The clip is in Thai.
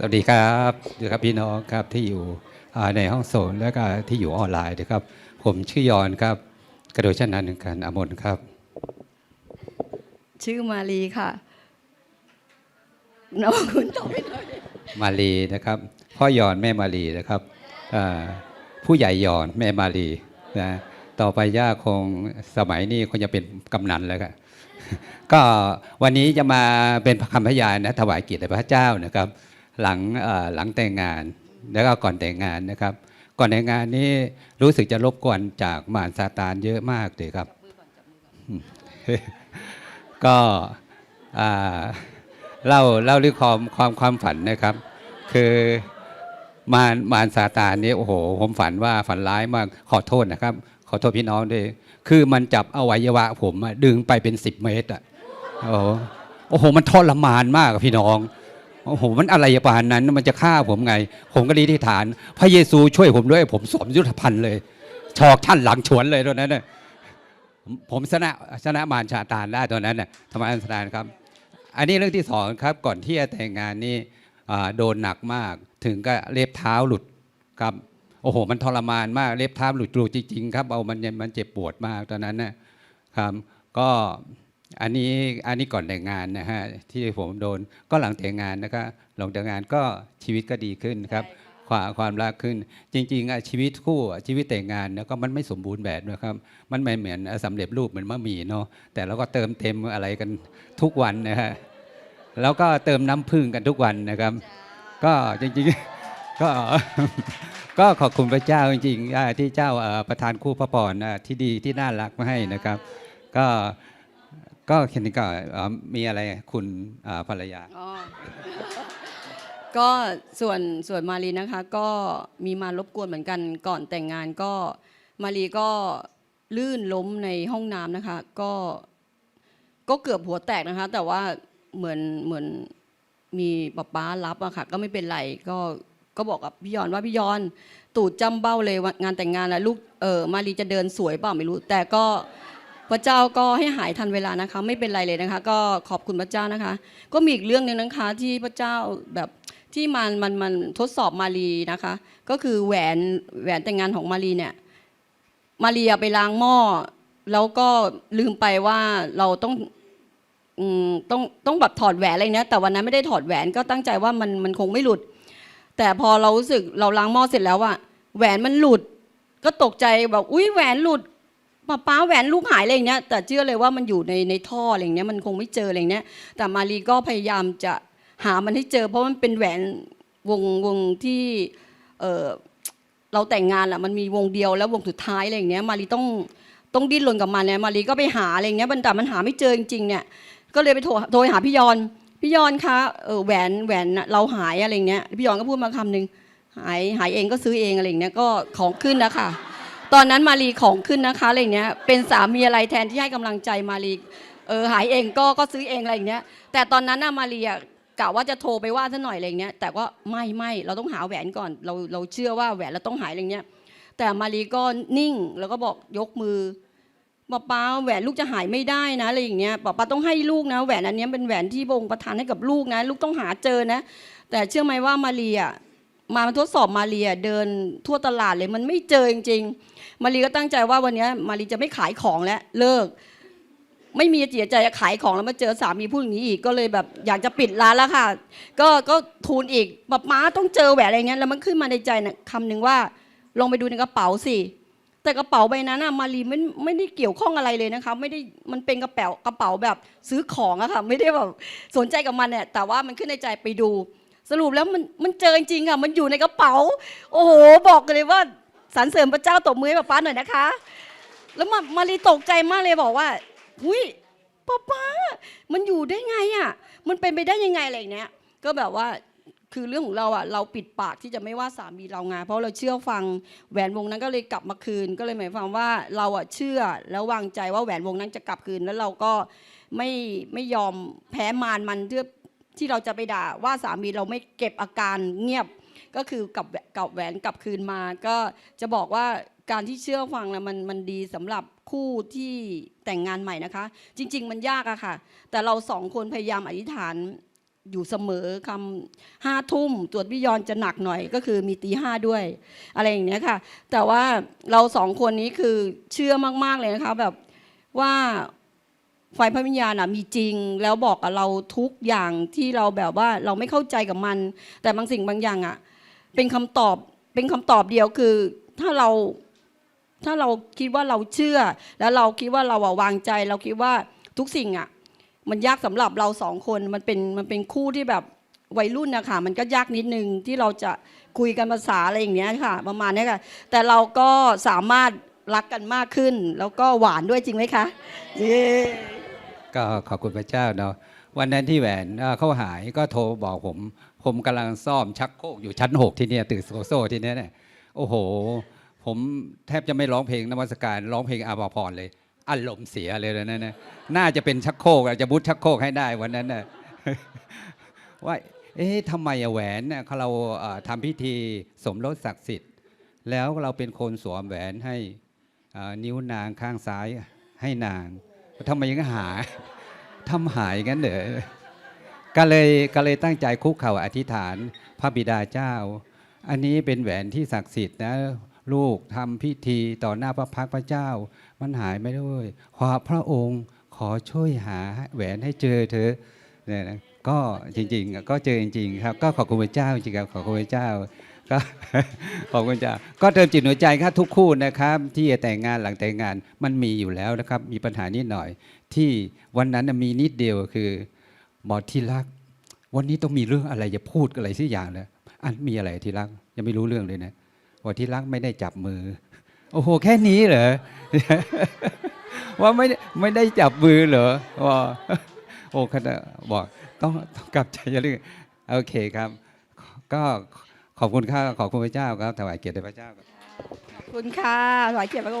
สวัสดีครับสวัสดีครับพี่น้องครับที่อยู่อ่าในห้องโซนและก็ที่อยู่ออนไลน์นะครับ ผมชื่อยอนครับ กระโดดชนะหนึ่งกันอมนครับ ชื่อมาลีค่ะน้องคุณตอบไม่ได้มาลีนะครับ พ่อยอนแม่มาลีนะครับอ่าผู้ใหญ่ยอนแม่มาลีนะต่อไปย่าคงสมัยนี้คงจะเป็นกำนันแล้วครับก็วันนี้จะมาเป็นคำพยานนะถวายเกียรติแด่พระเจ้านะครับ หลังหลังแต่งงานแล้วก็ก่อนแต่งงานนะครับ ก่อนแต่งงานนี้รู้สึกจะรบกวนจากมารซาตานเยอะมากเลยครับ ก็เล่าเล่าเรื่องความความความฝันนะครับ คือมารมารซาตานนี่โอ้โห ผมฝันว่าฝันร้ายมากขอโทษนะครับ ขอโทษพี่น้องด้วย คือมันจับอวัยวะผมดึงไปเป็นสิบเมตรอะโอ้โหมันทรมานมากพี่น้อง โอ้โหมันอะไรปานนั้น มันจะฆ่าผมไง ผมก็รีที่ฐาน พระเยซูช่วยผมด้วย ผมสวมยุทธภัณฑ์เลย ชอกท่านหลังฉวนเลยตอนนั้นน่ะผมชนะชนะมารชาตานได้ตอนนั้นน่ะธรรมอันสถานครับ อันนี้เรื่องที่สองครับ ก่อนที่จะแต่งงานนี่โดนหนักมากถึงก็เล็บเท้าหลุดครับโอ้โห มันทรมานมากเล็บเท้าหลุดหลุดจริงๆครับเอามันมันเจ็บปวดมากตอนนั้นนะครับ ก็ อันนี้อันนี้ก่อนแต่งงานนะฮะที่ผมโดนก็หลังแต่งงานนะครับหลังแต่งงานก็ชีวิตก็ดีขึ้นครับความความรักขึ้น จริงๆอะชีวิตคู่อะชีวิตแต่งงานนะก็มันไม่สมบูรณ์แบบนะครับ มันไม่เหมือนสำเร็จรูปเหมือนมะหมี่เนาะแต่เราก็เติมเต็มอะไรกันทุกวันนะฮะแล้วก็เติมน้ำผึ้งกันทุกวันนะครับ ก็จริงๆก็ก็ขอบคุณพระเจ้าจริงๆอ่าที่เจ้าเอ่อประทานคู่พระพรอ่าที่ดีที่น่ารักมาให้นะครับ ก็ ก็แค่นี้ก็เอ่อมีอะไรคุณอ่าภรรยา อ๋อก็ส่วนส่วนมารีนะคะก็มีมารบกวนเหมือนกันก่อนแต่งงานก็มารีก็ลื่นล้มในห้องน้ำนะคะ ก็ก็เกือบหัวแตกนะคะ แต่ว่าเหมือนเหมือนมีป๊าป๊ารับอะค่ะ ก็ไม่เป็นไรก็ก็บอกกับพี่ยอนว่าพี่ยอนตูดจำเบ้าเลยว่างานแต่งงานแล้วลูกเออมารีจะเดินสวยเปล่าไม่รู้ แต่ก็ พระเจ้าก็ให้หายทันเวลานะคะ ไม่เป็นไรเลยนะคะ ก็ขอบคุณพระเจ้านะคะ ก็มีอีกเรื่องหนึ่งนะคะที่พระเจ้าแบบที่มันมันมันทดสอบมารีนะคะ ก็คือแหวนแหวนแต่งงานของมารีเนี่ยมารีเอาไปล้างหม้อแล้วก็ลืมไปว่าเราต้องต้องต้องแบบถอดแหวนอะไรเนี้ยแต่วันนั้นไม่ได้ถอดแหวนก็ตั้งใจว่ามันมันคงไม่หลุด แต่พอเรารู้สึกเราล้างหม้อเสร็จแล้วอะแหวนมันหลุด ก็ตกใจแบบอุ้ยแหวนหลุด ป้าป้าแหวนลูกหายอะไรอย่างเงี้ยแต่เชื่อเลยว่ามันอยู่ในในท่ออะไรอย่างเงี้ยมันคงไม่เจออะไรอย่างเงี้ยแต่มารีก็พยายามจะหามันให้เจอ เพราะมันเป็นแหวนวงวงที่เออเราแต่งงานอะมันมีวงเดียวแล้ววงสุดท้ายอะไรอย่างเงี้ยมารีต้องต้องดิ้นรนกับมันเนี่ยมารีก็ไปหาอะไรอย่างเงี้ยมันแต่มันหาไม่เจอจริงๆเนี่ยก็เลยไปโทรโทรหาพี่ยอนพี่ยอนคะเออแหวนแหวนเราหายอะไรอย่างเงี้ยพี่ยอนก็พูดมาคำหนึ่งหายหายเองก็ซื้อเองอะไรอย่างเงี้ยก็ของขึ้นนะค่ะ ตอนนั้นมารีของขึ้นนะคะอะไรเงี้ยเป็นสามีอะไรแทนที่ให้กำลังใจมารีเออหายเองก็ก็ซื้อเองอะไรเงี้ยแต่ตอนนั้นน่ะมารีอะกะว่าจะโทรไปว่าซะหน่อยอะไรเงี้ยแต่ว่าไม่ไม่เราต้องหาแหวนก่อน เราเราเชื่อว่าแหวนเราต้องหายอะไรเงี้ยแต่มารีก็นิ่งแล้วก็บอกยกมือป้าป้าแหวนลูกจะหายไม่ได้นะอะไรอย่างเงี้ยป้าป้าต้องให้ลูกนะแหวนอันนี้เป็นแหวนที่พระองค์ประทานให้กับลูกนะ ลูกต้องหาเจอนะ แต่เชื่อไหมว่ามารีอะ มาทดสอบมารีอะเดินทั่วตลาดเลยมันไม่เจอจริงๆมารีก็ตั้งใจว่าวันนี้มารีจะไม่ขายของแล้วเลิก ไม่มีเจียใจจะขายของแล้วมาเจอสามีพูดอย่างนี้อีกก็เลยแบบอยากจะปิดร้านแล้วค่ะ ก็ก็ทูลอีกแบบม้าต้องเจอแหวนอะไรเงี้ยแล้วมันขึ้นมาในใจนะคำหนึ่งว่าลองไปดูในกระเป๋าสิแต่กระเป๋าใบนั้นน่ะมารีไม่ไม่ได้เกี่ยวข้องอะไรเลยนะคะไม่ได้มันเป็นกระเป๋ากระเป๋าแบบซื้อของอะค่ะไม่ได้แบบสนใจกับมันเนี่ยแต่ว่ามันขึ้นในใจไปดู สรุปแล้วมันมันเจอจริงๆค่ะมันอยู่ในกระเป๋า โอ้โห บอกเลยว่าสรรเสริญพระเจ้าตบมือให้ป้าป้าหน่อยนะคะ แล้วมามารีตกใจมากเลยบอกว่าหุยป้าป้า มันอยู่ได้ไงอะ มันเป็นไปได้ยังไงอะไรอย่างเงี้ย ก็แบบว่าคือเรื่องของเราอะเราปิดปากที่จะไม่ว่าสามีเราไงเพราะเราเชื่อฟังแหวนวงนั้นก็เลยกลับมาคืน ก็เลยหมายความว่าเราอะเชื่อแล้ววางใจว่าแหวนวงนั้นจะกลับคืนแล้วเราก็ไม่ไม่ยอมแพ้มารมันเพื่อ ที่เราจะไปด่าว่าสามีเราไม่เก็บอาการเงียบก็คือกลับแหวนกลับแหวนกลับคืนมา ก็จะบอกว่าการที่เชื่อฟังนะมันมันดีสำหรับคู่ที่แต่งงานใหม่นะคะ จริง ๆ มันยากอะค่ะ แต่เราสองคนพยายามอธิษฐานอยู่เสมอคำห้าทุ่มตรวจวิญญาณจะหนักหน่อย ก็คือมีตีห้าด้วย อะไรอย่างเนี้ยค่ะ แต่ว่าเราสองคนนี้คือเชื่อมาก ๆ เลยนะคะ แบบว่า ไฟพระวิญญาณอะมีจริง แล้วบอกกับเราทุกอย่างที่เราแบบว่าเราไม่เข้าใจกับมัน แต่บางสิ่งบางอย่างอะเป็นคำตอบเป็นคำตอบเดียวคือ ถ้าเราถ้าเราคิดว่าเราเชื่อ แล้วเราคิดว่าเราอะวางใจ เราคิดว่าทุกสิ่งอะมันยากสำหรับเราสองคนมันเป็นมันเป็นคู่ที่แบบวัยรุ่นนะคะมันก็ยากนิดนึงที่เราจะคุยกันภาษาอะไรอย่างเงี้ยค่ะ ประมาณนี้ค่ะ แต่เราก็สามารถรักกันมากขึ้น แล้วก็หวานด้วยจริงไหมคะเย้ ก็ขอบคุณพระเจ้าเนาะวันนั้นที่แหวนเอ่อเขาหายก็โทรบอกผม ผมกำลังซ่อมชักโครกอยู่ชั้นหกที่เนี่ยตึกโซโซที่เนี่ยเนี่ยโอ้โห ผมแทบจะไม่ร้องเพลงนมัสการร้องเพลงอาภาพรเลยอารมณ์เสียเลยนะนั่นนะน่าจะเป็นชักโครกอะจะบุดชักโครกให้ได้วันนั้นน่ะว่าเอ๊ะทำไมแหวนเนี่ยเขาเราทำพิธีสมรสศักดิ์สิทธิ์ แล้วเราเป็นคนสวมแหวนให้นิ้วนางข้างซ้ายให้นาง ทำไมยังหาทำหายงั้นเหรอก็เลยก็เลยตั้งใจคุกเข่าอธิษฐานพระบิดาเจ้า อันนี้เป็นแหวนที่ศักดิ์สิทธิ์นะลูกทำพิธีต่อหน้าพระพักตร์พระเจ้า มันหายไม่ได้ขอพระองค์ขอช่วยหาแหวนให้เจอเถอะเนี่ยนะก็จริงๆ ก็เจอจริงๆครับ ก็ขอบคุณพระเจ้าจริงๆครับขอบคุณพระเจ้า ก็ขอบคุณจ้าก็เติมจิตหัวใจครับทุกคู่นะครับ ที่จะแต่งงานหลังแต่งงานมันมีอยู่แล้วนะครับ มีปัญหานิดหน่อย ที่วันนั้นมีนิดเดียวคือหมอที่รัก วันนี้ต้องมีเรื่องอะไรจะพูดอะไรสักอย่างเลยอันมีอะไรที่รักยังไม่รู้เรื่องเลยนะว่าที่รักไม่ได้จับมือ โอ้โหแค่นี้เหรอว่าไม่ไม่ได้จับมือเหรอว่าโอ้ขนาดบอกต้องต้องกลับใจอย่าลืมโอเคครับ ก็ ขอบคุณข้าขอบคุณพระเจ้าครับถวายเกียรติแด่พระเจ้าครับ ขอบคุณค่ะถวายเกียรติพระ